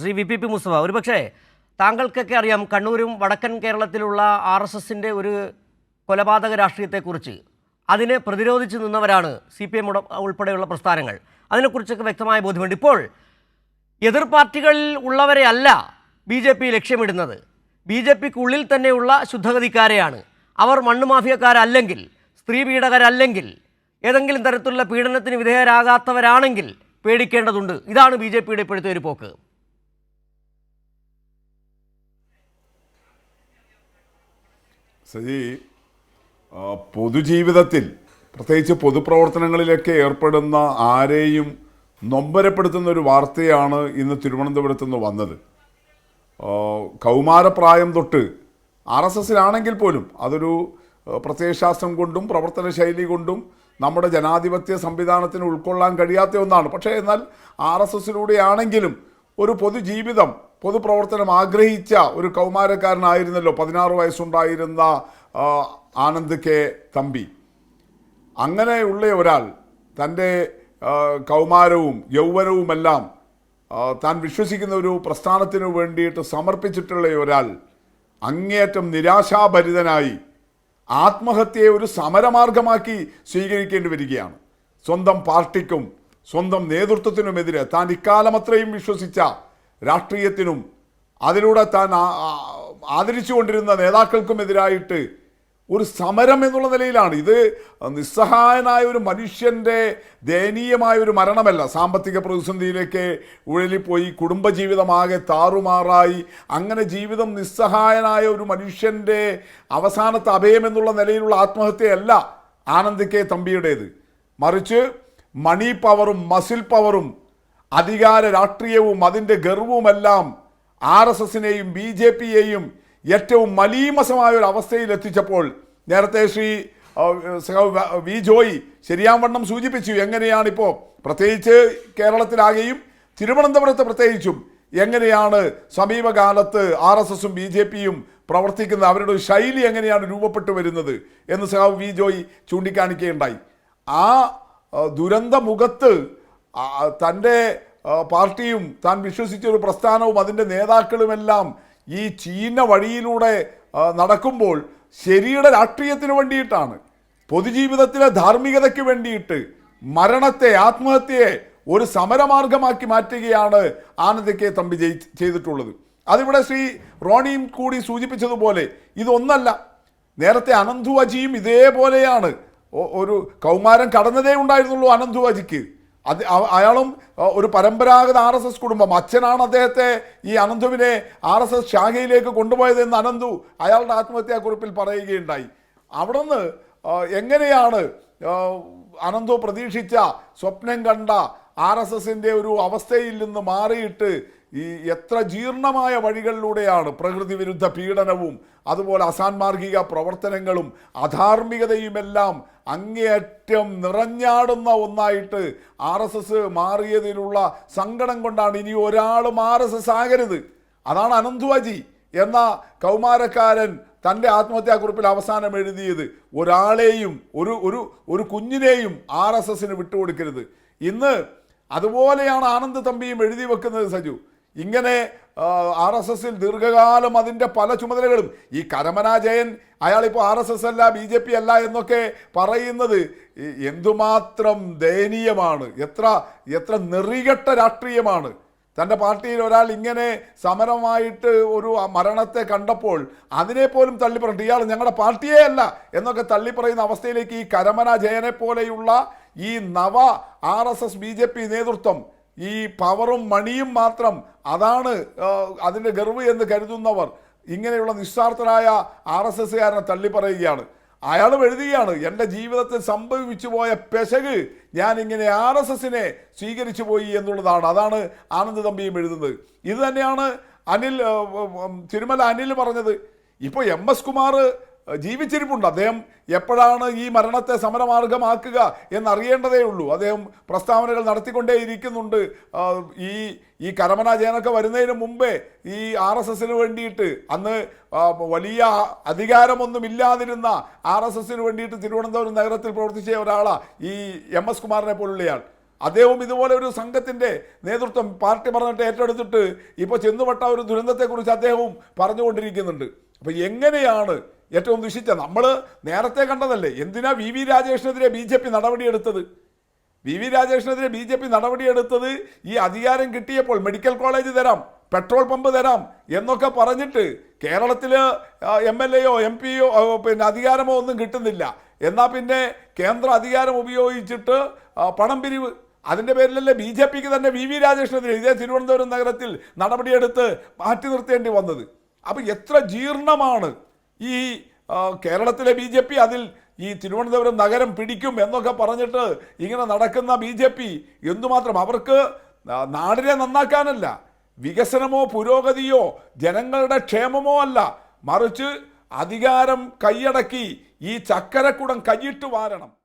Shri V P P Mustafa ഒരുപക്ഷെ താങ്കൾക്കൊക്കെ അറിയാം കണ്ണൂരും വടക്കൻ കേരളത്തിലുള്ള ആർ എസ് എസിന്റെ ഒരു കൊലപാതക രാഷ്ട്രീയത്തെക്കുറിച്ച്. അതിനെ പ്രതിരോധിച്ച് നിന്നവരാണ് സി പി എം ഉൾപ്പെടെയുള്ള പ്രസ്ഥാനങ്ങൾ. അതിനെക്കുറിച്ചൊക്കെ വ്യക്തമായ ബോധ്യമുണ്ട്. ഇപ്പോൾ എതിർ പാർട്ടികളിൽ ഉള്ളവരെ അല്ല ബി ജെ പി ലക്ഷ്യമിടുന്നത്. ബി ജെ പിക്കുള്ളിൽ തന്നെയുള്ള ശുദ്ധഗതിക്കാരെയാണ്. അവർ മണ്ണ് മാഫിയക്കാരല്ലെങ്കിൽ സ്ത്രീ പീഡകരല്ലെങ്കിൽ ഏതെങ്കിലും തരത്തിലുള്ള പീഡനത്തിന് വിധേയരാകാത്തവരാണെങ്കിൽ പേടിക്കേണ്ടതുണ്ട്. ഇതാണ് ബി ജെ പിയുടെ ഇപ്പോഴത്തെ ഒരു പോക്ക്. സജി പൊതുജീവിതത്തിൽ പ്രത്യേകിച്ച് പൊതുപ്രവർത്തനങ്ങളിലൊക്കെ ഏർപ്പെടുന്ന ആരെയും നൊമ്പരപ്പെടുത്തുന്ന ഒരു വാർത്തയാണ് ഇന്ന് തിരുവനന്തപുരത്ത് നിന്ന് വന്നത്. കൗമാരപ്രായം തൊട്ട് ആർ എസ് എസിലാണെങ്കിൽ പോലും അതൊരു പ്രത്യയശാസ്ത്രം കൊണ്ടും പ്രവർത്തന ശൈലി കൊണ്ടും നമ്മുടെ ജനാധിപത്യ സംവിധാനത്തിന് ഉൾക്കൊള്ളാൻ കഴിയാത്ത ഒന്നാണ്. പക്ഷേ എന്നാൽ ആർ എസ് എസിലൂടെയാണെങ്കിലും ഒരു പൊതുജീവിതം പൊതുപ്രവർത്തനം ആഗ്രഹിച്ച ഒരു കൗമാരക്കാരനായിരുന്നല്ലോ പതിനാറ് വയസ്സുണ്ടായിരുന്ന ആനന്ദ് കെ തമ്പി. അങ്ങനെയുള്ള ഒരാൾ തന്റെ കൗമാരവും യൗവനവുമെല്ലാം താൻ വിശ്വസിക്കുന്ന ഒരു പ്രസ്ഥാനത്തിനു വേണ്ടിയിട്ട് സമർപ്പിച്ചിട്ടുള്ള ഒരാൾ അങ്ങേയറ്റം നിരാശാഭരിതനായി ആത്മഹത്യയെ ഒരു സമരമാർഗമാക്കി സ്വീകരിക്കേണ്ടി വരികയാണ്. സ്വന്തം പാർട്ടിക്കും സ്വന്തം നേതൃത്വത്തിനുമെതിരെ താൻ ഇക്കാലം അത്രയും വിശ്വസിച്ച രാഷ്ട്രീയത്തിനും അതിലൂടെ താൻ ആദരിച്ചുകൊണ്ടിരുന്ന നേതാക്കൾക്കുമെതിരായിട്ട് ഒരു സമരം എന്നുള്ള നിലയിലാണ്. ഇത് നിസ്സഹായനായ ഒരു മനുഷ്യന്റെ ദയനീയമായ ഒരു മരണമല്ല. സാമ്പത്തിക പ്രതിസന്ധിയിലേക്ക് ഉഴലിപ്പോയി കുടുംബജീവിതമാകെ താറുമാറായി അങ്ങനെ ജീവിതം നിസ്സഹായനായ ഒരു മനുഷ്യന്റെ അവസാനത്തെ അഭയം എന്നുള്ള നിലയിലുള്ള ആത്മഹത്യയല്ല ആനന്ദ് കെ തമ്പിയുടേത്. മറിച്ച് മണി പവറും മസിൽ പവറും അധികാര രാഷ്ട്രീയവും അതിന്റെ ഗർവുമെല്ലാം ആർ എസ് എസിനെയും ബി ജെ പിയെയും ഏറ്റവും മലീമസമായ ഒരു അവസ്ഥയിൽ എത്തിച്ചപ്പോൾ നേരത്തെ ശ്രീ വി ജോയി ശരിയാവണ്ണം സൂചിപ്പിച്ചു. എങ്ങനെയാണിപ്പോൾ പ്രത്യേകിച്ച് കേരളത്തിലാകെയും തിരുവനന്തപുരത്ത് പ്രത്യേകിച്ചും എങ്ങനെയാണ് സമീപകാലത്ത് ആർ എസ് എസും ബി ജെ പിയും പ്രവർത്തിക്കുന്ന അവരുടെ ഒരു ശൈലി എങ്ങനെയാണ് രൂപപ്പെട്ടു വരുന്നത് എന്ന് സഹാവ് വി ജോയി ചൂണ്ടിക്കാണിക്കുകയുണ്ടായി. ആ, ദുരന്ത മുഖത്ത് തന്റെ പാർട്ടിയും താൻ വിശ്വസിച്ച ഒരു പ്രസ്ഥാനവും അതിന്റെ നേതാക്കളുമെല്ലാം ഈ ചീന വഴിയിലൂടെ നടക്കുമ്പോൾ ശരിയുടെ രാഷ്ട്രീയത്തിന് വേണ്ടിയിട്ടാണ് പൊതുജീവിതത്തിലെ ധാർമ്മികതയ്ക്ക് വേണ്ടിയിട്ട് മരണത്തെ ആത്മഹത്യയെ ഒരു സമരമാർഗമാക്കി മാറ്റുകയാണ് ആനന്ദ് കെ തമ്പി ചെയ്തിട്ടുള്ളത്. അതിവിടെ ശ്രീ റോണിയും കൂടി സൂചിപ്പിച്ചതുപോലെ ഇതൊന്നല്ല. നേരത്തെ അനന്തു അജിയും ഇതേപോലെയാണ് ഒരു കൗമാരം കടന്നതേ ഉണ്ടായിരുന്നുള്ളൂ അനന്തു അജിക്ക് അത് അയാളും ഒരു പരമ്പരാഗത ആർ എസ് എസ് കുടുംബം. അച്ഛനാണ് അദ്ദേഹത്തെ ഈ അനന്തുവിനെ ആർ എസ് എസ് ശാഖയിലേക്ക് കൊണ്ടുപോയതെന്ന് അനന്തു അയാളുടെ ആത്മഹത്യാക്കുറിപ്പിൽ പറയുകയുണ്ടായി. അവിടുന്ന് നിന്ന് എങ്ങനെയാണ് അനന്തു പ്രതീക്ഷിച്ച സ്വപ്നം കണ്ട ആർ എസ് എസിന്റെ ഒരു അവസ്ഥയിൽ നിന്ന് മാറിയിട്ട് ഈ എത്ര ജീർണമായ വഴികളിലൂടെയാണ് പ്രകൃതി വിരുദ്ധ പീഡനവും അതുപോലെ അസാൻമാർഗിക പ്രവർത്തനങ്ങളും അധാർമികതയുമെല്ലാം അങ്ങേയറ്റം നിറഞ്ഞാടുന്ന ഒന്നായിട്ട് ആർ എസ് എസ് മാറിയതിലുള്ള സങ്കടം കൊണ്ടാണ് ഇനി ഒരാളും ആർ എസ് എസ് ആകരുത്. അതാണ് അനന്തുവാജി എന്ന കൗമാരക്കാരൻ തന്റെ ആത്മഹത്യാക്കുറിപ്പിൽ അവസാനം എഴുതിയത് ഒരാളെയും ഒരു ഒരു ഒരു കുഞ്ഞിനെയും ആർ എസ് എസിന് വിട്ടുകൊടുക്കരുത്. ഇന്ന് അതുപോലെയാണ് ആനന്ദ് തമ്പിയും എഴുതി വെക്കുന്നത് സജു. ഇങ്ങനെ ആർ എസ് എസിൽ ദീർഘകാലം അതിന്റെ പല ചുമതലകളും. ഈ കരമന ജയൻ അയാളിപ്പോൾ ആർ എസ് എസ് അല്ല ബി ജെ പി അല്ല എന്നൊക്കെ പറയുന്നത് എന്തുമാത്രം ദയനീയമാണ്. എത്ര എത്ര നെറികെട്ട രാഷ്ട്രീയമാണ്. തന്റെ പാർട്ടിയിൽ ഒരാൾ ഇങ്ങനെ സമരമായിട്ട് ഒരു മരണത്തെ കണ്ടപ്പോൾ അതിനെപ്പോലും തള്ളി തള്ളിപ്പറഞ്ഞു ഇയാൾ ഞങ്ങളുടെ പാർട്ടിയേ അല്ല എന്നൊക്കെ തള്ളിപ്പറയുന്ന അവസ്ഥയിലേക്ക് ഈ കരമന ജയനെ പോലെയുള്ള ഈ നവ R S S B J P നേതൃത്വം ഈ പവറും മണിയും മാത്രം അതാണ് അതിന്റെ ഗർവ് എന്ന് കരുതുന്നവർ ഇങ്ങനെയുള്ള നിസ്വാർത്ഥരായ ആർ എസ് എസ്സുകാരനെ തള്ളിപ്പറയുകയാണ്. അയാളും എഴുതുകയാണ് എന്റെ ജീവിതത്തിൽ സംഭവിച്ചു പോയ പെശക് ഞാൻ ഇങ്ങനെ ആർ എസ് എസിനെ സ്വീകരിച്ചു പോയി എന്നുള്ളതാണ്. അതാണ് ആനന്ദ് തമ്പിയും എഴുതുന്നത്. ഇത് തന്നെയാണ് അനിൽ തിരുമല അനിൽ പറഞ്ഞത്. ഇപ്പോൾ എം എസ് കുമാർ ജീവിച്ചിരിപ്പുണ്ട്. അദ്ദേഹം എപ്പോഴാണ് ഈ മരണത്തെ സമരമാർഗമാക്കുക എന്നറിയേണ്ടതേ ഉള്ളൂ. അദ്ദേഹം പ്രസ്താവനകൾ നടത്തിക്കൊണ്ടേയിരിക്കുന്നുണ്ട്. ഈ ഈ കരമന ജയനൊക്കെ വരുന്നതിന് മുമ്പേ ഈ ആർ എസ് എസിന് വേണ്ടിയിട്ട് അന്ന് വലിയ അധികാരമൊന്നും ഇല്ലാതിരുന്ന ആർ എസ് എസിന് വേണ്ടിയിട്ട് തിരുവനന്തപുരം നഗരത്തിൽ പ്രവർത്തിച്ച ഒരാളാണ് ഈ എം എസ് കുമാറിനെ പോലുള്ളയാൾ. അദ്ദേഹവും ഇതുപോലെ ഒരു സംഘത്തിന്റെ നേതൃത്വം പാർട്ടി പറഞ്ഞിട്ട് ഏറ്റെടുത്തിട്ട് ഇപ്പോൾ ചെന്നുപെട്ട ഒരു ദുരന്തത്തെക്കുറിച്ച് അദ്ദേഹവും പറഞ്ഞുകൊണ്ടിരിക്കുന്നുണ്ട്. അപ്പോൾ എങ്ങനെയാണ് ഏറ്റവും ദുഷിച്ച നമ്മൾ നേരത്തെ കണ്ടതല്ലേ എന്തിനാ വി വി രാജേഷിനെതിരെ ബി ജെ പി നടപടിയെടുത്തത്? വി വി രാജേഷിനെതിരെ ബി ജെ പി നടപടിയെടുത്തത് ഈ അധികാരം കിട്ടിയപ്പോൾ മെഡിക്കൽ കോളേജ് തരാം പെട്രോൾ പമ്പ് തരാം എന്നൊക്കെ പറഞ്ഞിട്ട് കേരളത്തിൽ എം എൽ എയോ എം പിയോ പിന്നെ അധികാരമോ ഒന്നും കിട്ടുന്നില്ല. എന്നാൽ പിന്നെ കേന്ദ്ര അധികാരം ഉപയോഗിച്ചിട്ട് പണം പിരിവ്. അതിന്റെ പേരിലല്ലേ ബി ജെ പിക്ക് തന്നെ വി വി രാജേഷിനെതിരെ ഇതേ തിരുവനന്തപുരം നഗരത്തിൽ നടപടിയെടുത്ത് മാറ്റി നിർത്തേണ്ടി വന്നത്. അപ്പം എത്ര ജീർണമാണ് ഈ കേരളത്തിലെ ബി ജെ പി അതിൽ ഈ തിരുവനന്തപുരം നഗരം പിടിക്കും എന്നൊക്കെ പറഞ്ഞിട്ട് ഇങ്ങനെ നടക്കുന്ന ബി ജെ പി എന്തുമാത്രം അവർക്ക് നാടിനെ നന്നാക്കാനല്ല വികസനമോ പുരോഗതിയോ ജനങ്ങളുടെ ക്ഷേമമോ അല്ല. മറിച്ച് അധികാരം കൈയടക്കി ഈ ചക്കരക്കുടം കൈയിട്ട് വാരണം.